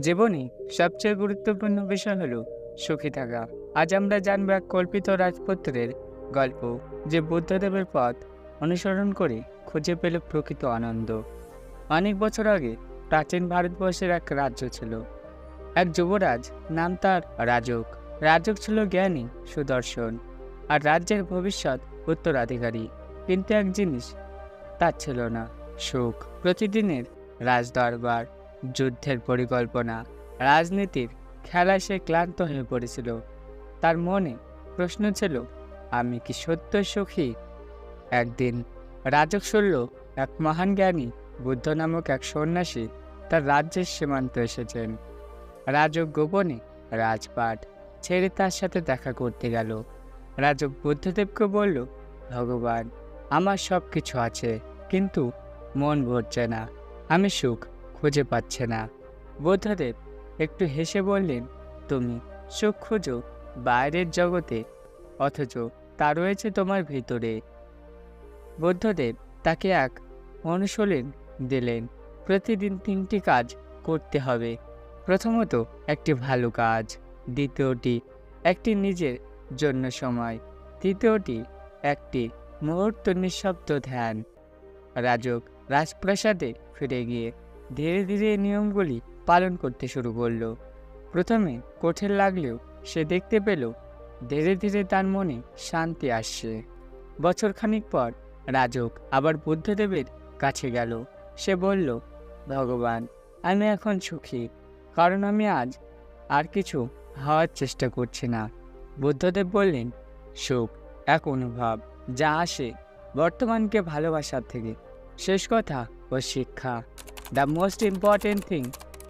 জীবনে সবচেয়ে গুরুত্বপূর্ণ বিষয় হলো সুখী থাকা। আজ আমরা জানব এক কল্পিত রাজপুত্রের গল্প, যে বুদ্ধদেবের পথ অনুসরণ করে খুঁজে পেল প্রকৃত আনন্দ। অনেক বছর আগে প্রাচীন ভারতবর্ষের এক রাজ্য ছিল। এক যুবরাজ নাম তার রাজক। রাজক ছিল জ্ঞানী, সুদর্শন আর রাজ্যের ভবিষ্যৎ উত্তরাধিকারী। কিন্তু এক জিনিস তার ছিল না, সুখ। প্রতিদিনের রাজদরবার যুদ্ধের পরিকল্পনা, রাজনীতির খেলা সে ক্লান্ত হয়ে পড়েছিল। তার মনে প্রশ্ন ছিল, আমি কি সত্য সুখী? একদিন রাজক শুনল, এক মহান জ্ঞানী বুদ্ধ নামক এক সন্ন্যাসী তার রাজ্যের সীমান্ত এসেছেন। রাজক গোপনে রাজপাট ছেড়ে তার সাথে দেখা করতে গেল। রাজক বুদ্ধদেবকে বলল, ভগবান, আমার সব কিছু আছে, কিন্তু মন ভরছে না। আমি সুখ খুঁজে পাচ্ছে না। বুদ্ধদেব একটু হেসে বললেন, তুমি সুখ খুঁজো, বাইরের জগতে, অথচ তা রয়েছে তোমার ভিতরে। বুদ্ধদেব তাকে এক অনুশীলন দিলেন, প্রতিদিন তিনটি কাজ করতে হবে। প্রথমত একটি ভালো কাজ, দ্বিতীয়টি একটি নিজের জন্য সময়, তৃতীয়টি একটি মুহূর্ত নিঃশব্দ ধ্যান। রাজক রাজপ্রাসাদে ফিরে গিয়ে ধীরে ধীরে নিয়মগুলি পালন করতে শুরু করল। প্রথমে কঠিন লাগলেও সে দেখতে পেল, ধীরে ধীরে তার মনে শান্তি আসছে। বছরখানিক পর রাজক আবার বুদ্ধদেবের কাছে গেল। সে বলল, ভগবান, আমি এখন সুখী, কারণ আমি আজ আর কিছু হওয়ার চেষ্টা করছি না। বুদ্ধদেব বললেন, সুখ, এক অনুভব, যা আসে বর্তমানকে ভালোবাসার থেকে। শেষ কথা ও শিক্ষা। The most important thing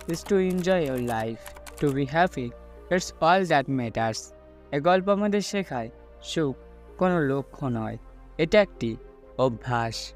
is to enjoy your life to be happy it's all that matters এ গল্প আমাদের শেখায়, সুখ কোনো লক্ষ্য নয়। এটা একটি অভ্যাস।